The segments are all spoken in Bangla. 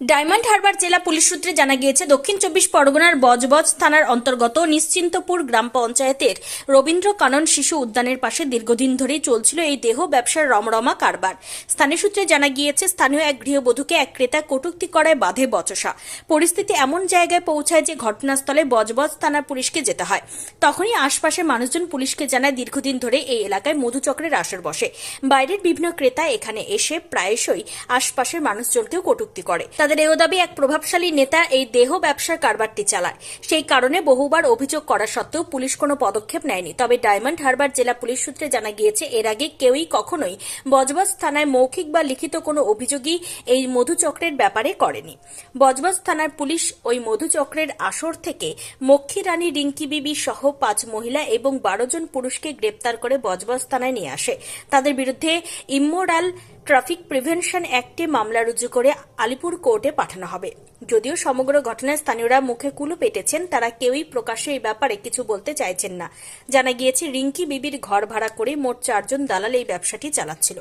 ডায়মন্ড হারবার জেলা পুলিশ সূত্রে জানা গিয়েছে, দক্ষিণ চব্বিশ পরগনার বজবজ থানার অন্তর্গত নিশ্চিন্তপুর গ্রাম পঞ্চায়েতের রবীন্দ্র কানন শিশু উদ্যানের পাশে দীর্ঘদিন ধরেই চলছিল এই দেহ ব্যবসার রমরমা কারবার। স্থানীয় সূত্রে জানা গিয়েছে, স্থানীয় এক গৃহবধূকে এক ক্রেতা কটূক্তি করায় বাধে বচসা। পরিস্থিতি এমন জায়গায় পৌঁছায় যে ঘটনাস্থলে বজবজ থানার পুলিশকে যেতে হয়। তখনই আশপাশের মানুষজন পুলিশকে জানায়, দীর্ঘদিন ধরে এই এলাকায় মধুচক্রের আসর বসে। বাইরের বিভিন্ন ক্রেতা এখানে এসে প্রায়শই আশপাশের মানুষজনকেও কটূক্তি করে। তাদের এও দাবি, এক প্রভাবশালী নেতা এই দেহ ব্যবসার কারবারটি চালায়। সেই কারণে বহুবার অভিযোগ করা সত্ত্বেও পুলিশ কোনো পদক্ষেপ নেয়নি। তবে ডায়মন্ড হারবার জেলা পুলিশ সূত্রে জানা গিয়েছে, এর আগে কেউই কখনোই বজবজ থানায় মৌখিক বা লিখিত কোনো অভিযোগই এই মধুচক্রের ব্যাপারে করেনি। বজবজ থানার পুলিশ ওই মধুচক্রের আসর থেকে মক্ষী রানী রিঙ্কি বিবি সহ পাঁচ মহিলা এবং বারো জন পুরুষকে গ্রেপ্তার করে বজবজ থানায় নিয়ে আসে। তাদের বিরুদ্ধে ইমোরাল ট্রাফিক প্রিভেনশন অ্যাক্টে মামলা রুজু করে আলিপুর কোর্টে পাঠানো হবে। যদিও সমগ্র ঘটনায় স্থানীয়রা মুখে কুলু পেটেছেন, তারা কেউই প্রকাশ্যে এই ব্যাপারে কিছু বলতে চাইছেন না। জানা গিয়েছে, রিঙ্কি বিবির ঘর ভাড়া করে মোট চারজন দালাল এই ব্যবসাটি চালাচ্ছিল।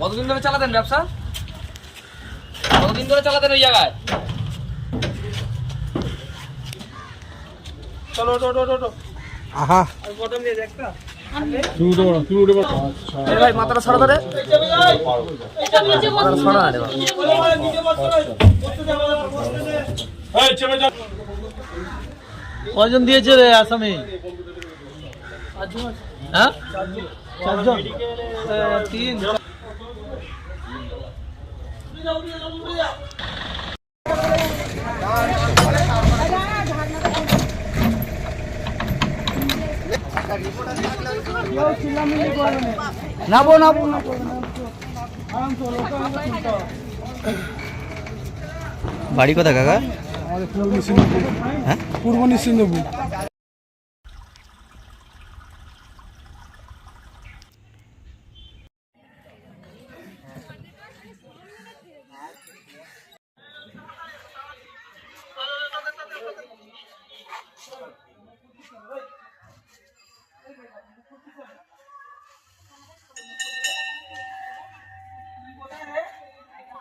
কতদিন ধরে চালাতেন ব্যবসা? কতদিন ধরে চালাতেন ওই জায়গায়? আহা। এই ভাই মাথাটা সরা ধরে। মাথাটা আরে কজন দিয়েছে রে আসামি? হ্যাঁ? চারজন। তিন। নাবো নাবো। বাড়ি কোথায় কাকা? হ্যাঁ? পূর্ব নিশ্চিন্দপুর